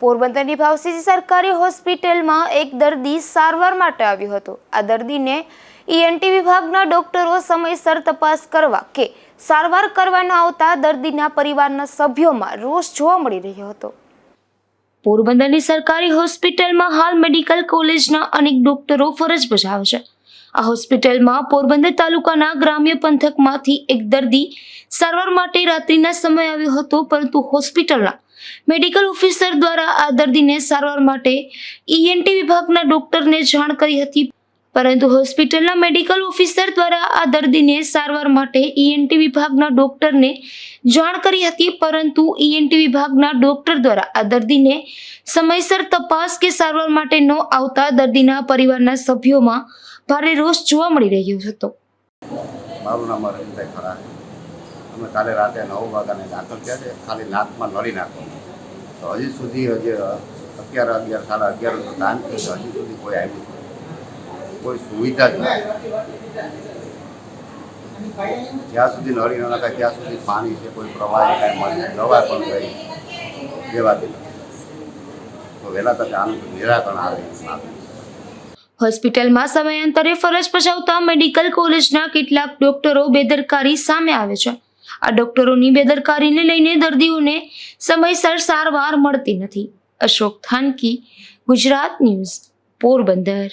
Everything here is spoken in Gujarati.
પોરબંદરની ભાવસીજી સરકારી હોસ્પિટલમાં એક દર્દી સારવાર માટે આવ્યો હતો. આ દર્દીને ઈએનટી વિભાગના ડોક્ટરો સમયસર તપાસ કરવા કે સારવાર કરવા ન આવતા દર્દીના પરિવારના સભ્યોમાં રોષ જોવા મળી રહ્યો હતો. પોરબંદરની સરકારી હોસ્પિટલમાં હાલ મેડિકલ કોલેજના અનેક ડોક્ટરો ફરજ બજાવે છે. આ હોસ્પિટલમાં પોરબંદર તાલુકાના ગ્રામ્ય પંથકમાંથી એક દર્દી સારવાર માટે રાત્રિના સમય આવ્યો હતો, પરંતુ હોસ્પિટલના મેડિકલ ઓફિસર દ્વારા આ દર્દીને સારવાર માટે ઈએનટી વિભાગના ડોક્ટરને જાણ કરી હતી. પરંતુ હોસ્પિટલના મેડિકલ ઓફિસર દ્વારા આ દર્દીને સારવાર માટે ઈએનટી વિભાગના ડોક્ટરને જાણ કરી હતી, પરંતુ ઈએનટી વિભાગના ડોક્ટર દ્વારા આ દર્દીને સમયસર તપાસ કે સારવાર માટે ન આવતા દર્દીના પરિવારના સભ્યોમાં ભારે રોષ જોવા મળી રહ્યો હતો. મારું નામ અરવિંદભાઈ ખરા. અમે કાલે રાતે નવ વાગ્યાને દાખલ થયા છે. ખાલી નાકમાં નળી નાખો. તો હજી સુધી હજી અગિયાર અગિયાર, સાડા અગિયાર દાન થયું હજી સુધી કોઈ આવ્યું નથી. કોઈ સુવિધા જ નથી. જ્યાં સુધી નળી ન નાખાય, ત્યાં સુધી પાણી છે, કોઈ પ્રવાહ કાંઈ મળે દવા પણ ગઈ લેવાતી તો વહેલા તકે આનું નિરાકરણ આવે. હોસ્પિટલમાં સમયાંતરે ફરજ બજાવતા મેડિકલ કોલેજના કેટલાક ડોક્ટરો બેદરકારી સામે આવે છે. આ ડોક્ટરોની બેદરકારીને લઈને દર્દીઓને સમયસર સારવાર મળતી નથી. અશોક થાનકી ગુજરાત ન્યૂઝ પોરબંદર.